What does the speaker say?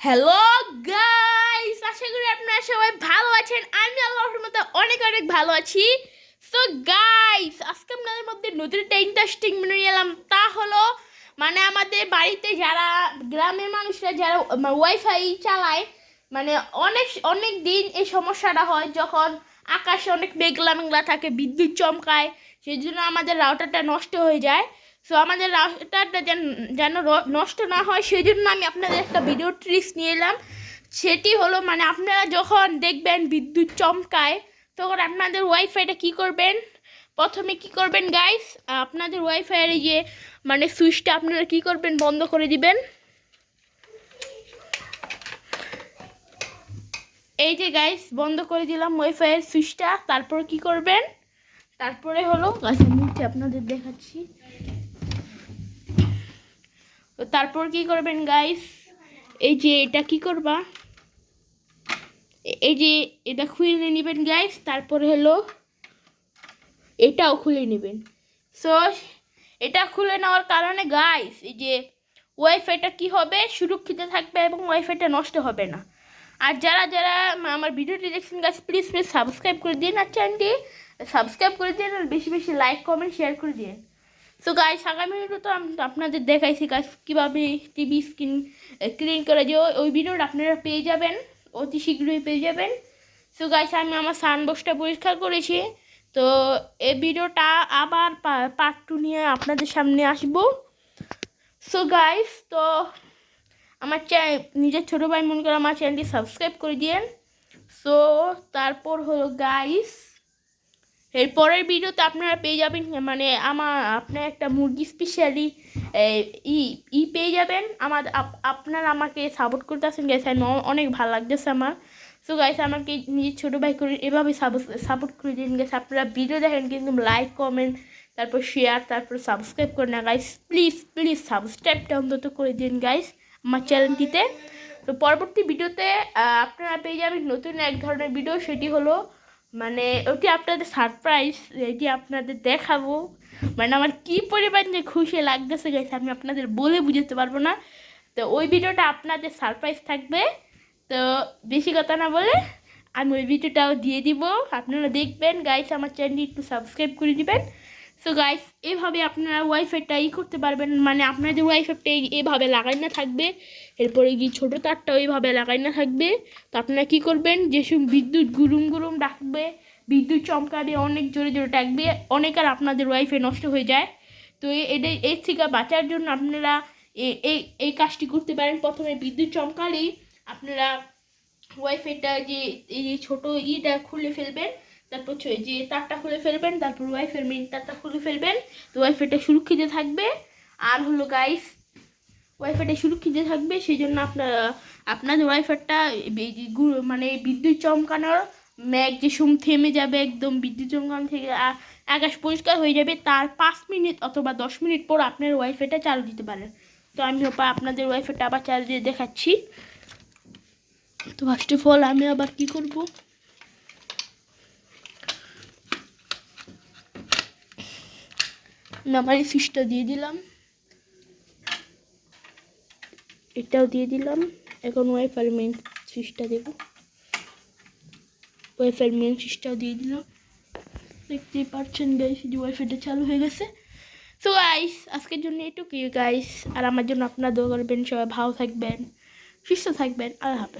Hello guys আশা করি আপনারা সবাই ভালো আছেন। আমি আল্লাহর মতো অনেক অনেক ভালো আছি। সো গাইস আজকে আপনাদের মধ্যে নতুন একটা ইন্টারেস্টিং মেনু এলাম। তা হলো মানে আমাদের বাড়িতে যারা, গ্রামের মানুষরা যারা ওয়াইফাই চালায় মানে অনেক অনেক দিন এই সমস্যাটা হয় যখন আকাশে অনেক মেঘলা মেঘলা থাকে, বিদ্যুৎ চমকায় সেই জন্য আমাদের রাউটারটা নষ্ট হয়ে যায়। সো আমাদের রাস্তাটা যেন যেন নষ্ট না হয় সেই জন্য আমি আপনাদের একটা ভিডিও ট্রিক্স নিয়ে এলাম। সেটি হলো মানে আপনারা যখন দেখবেন বিদ্যুৎ চমকায়, তখন আপনাদের ওয়াইফাইটা কি করবেন? প্রথমে কি করবেন গাইস আপনাদের ওয়াইফাইয়ের যে মানে সুইচটা আপনারা কি করবেন, বন্ধ করে দিবেন। এই যে গাইস বন্ধ করে দিলাম ওয়াইফাইয়ের সুইচটা তারপর কি করবেন? তারপরে হলো গাছের মুখে আপনাদের দেখাচ্ছি। তো তারপর কি করবেন গাইস এই যে এটা কি করবা? এই যে এটা খুলে নেবেন গাইস তারপর হলো এটাও খুলে নেবেন। সো এটা খুলে নেওয়ার কারণে গাইস এই যে ওয়াইফাইটা কি হবে? সুরক্ষিত থাকবে এবং ওয়াইফাইটা নষ্ট হবে না। আর যারা যারা আমার ভিডিওটি দেখছেন গাছ প্লিজ প্লিজ সাবস্ক্রাইব করে দিন আর চ্যানেলটি সাবস্ক্রাইব করে দিন আর বেশি বেশি লাইক কমেন্ট শেয়ার করে দিন। সো গাইস আগামী ভিডিও তো আমি আপনাদের দেখাইছি গাইস কীভাবে টিভি স্ক্রিন ক্লিন করে যে ওই- ওই ভিডিওটা আপনারা পেয়ে যাবেন, অতি শীঘ্রই পেয়ে যাবেন। সো গাইস আমি আমার সানবক্সটা পরিষ্কার করেছি। তো, এই ভিডিওটা আবার পার্ট টু নিয়ে আপনাদের সামনে আসব। সো গাইস তো, আমার চ্যানেল নিজের ছোটো ভাই মনে করে, আমার চ্যানেলটি সাবস্ক্রাইব করে দিয়েন। সো তারপর হলো গাইস এর পরের ভিডিওতে আপনারা পেয়ে যাবেন মানে আমার, আপনার একটা মুরগি স্পেশালি ই ই পেয়ে যাবেন। আমার, আপ- আপনারা আমাকে সাপোর্ট করতেছেন গেছে অনেক ভালো লাগতেছে আমার। সো গাইস আমাকে নিজের ছোটো ভাই করে এভাবে সাপোর্ট করে দিন গেছে আপনারা ভিডিও দেখেন, কিন্তু লাইক কমেন্ট তারপর শেয়ার তারপর সাবস্ক্রাইব করে না গাইস প্লিজ প্লিজ সাবস্ক্রাইবটা অন্তত করে দিন গাইস আমার চ্যানেলটিতে তো পরবর্তী ভিডিওতে আপনারা পেয়ে যাবেন নতুন এক ধরনের ভিডিও সেটি হলো মানে ওটি আপনাদের সারপ্রাইজ এটি আপনাদের দেখাবো। মানে আমার কি পরিমাণ যে খুশি লাগতেছে গেছে আমি আপনাদের বলে বুঝাতে পারব না। তো ওই ভিডিওটা আপনাদের সারপ্রাইজ থাকবে। তো বেশি কথা না বলে আমি ওই ভিডিওটাও দিয়ে দিব। আপনারা দেখবেন গাইস আমার চ্যানেলটি একটু সাবস্ক্রাইব করে দিবেন। সো গাইস এভাবে আপনারা ওয়াইফাইটা ই করতে পারবেন। মানে আপনাদের ওয়াইফাইটা এভাবে লাগাই না থাকবে। এরপরে গিয়ে ছোটো তারটা ওইভাবে লাগাই না থাকবে। তো আপনারা কী করবেন? যেসব বিদ্যুৎ গুরুম গুরুম ডাকবে, বিদ্যুৎ চমকাবে অনেক জোরে জোরে ডাকবে। অনেক আর আপনাদের ওয়াইফাই নষ্ট হয়ে যায়। তো এটা এর থেকে বাঁচার জন্য আপনারা এই এই কাজটি করতে পারেন। প্রথমে বিদ্যুৎ চমকালেই আপনারা ওয়াইফাইটা যে এই যে ছোটো ইটা খুলে ফেলবেন। তারপর যে তারটা খুলে ফেলবেন, তারপর ওয়াইফের মেন তারটা খুলে ফেলবেন, তো ওয়াইফাইটা সুরক্ষিত থাকবে। আর হলো গাইস ওয়াইফাইটা সুরক্ষিত থাকবে সেই জন্য আপনার আপনাদের ওয়াইফাইটা মানে বিদ্যুৎ চমকানোর ম্যাগ যে সুম থেমে যাবে একদম, বিদ্যুৎ চমকানো থেকে আকাশ পরিষ্কার হয়ে যাবে, তার পাঁচ মিনিট অথবা দশ মিনিট পর আপনার ওয়াইফাইটা চালু দিতে পারেন তো আমি আপনাদের ওয়াইফাইটা আবার চালু দিয়ে দেখাচ্ছি। তো ফার্স্ট অফ অল আমি আবার কি করব? আমার এই সুইচটা দিয়ে দিলাম। এটাও দিয়ে দিলাম। এখন ওয়াইফাই মেন সুইচটা দেব। ওয়াইফাই মেন সুইচটাও দিয়ে দিলাম। দেখতেই পাচ্ছেন গাইস যে ওয়াইফাইটা চালু হয়ে গেছে। সো গাইস আজকের জন্য এটুকুই গাইস আর আমার জন্য আপনারা দোয়া করবেন, সবাই ভালো থাকবেন, সুস্থ থাকবেন। আল্লাহ হাফেজ।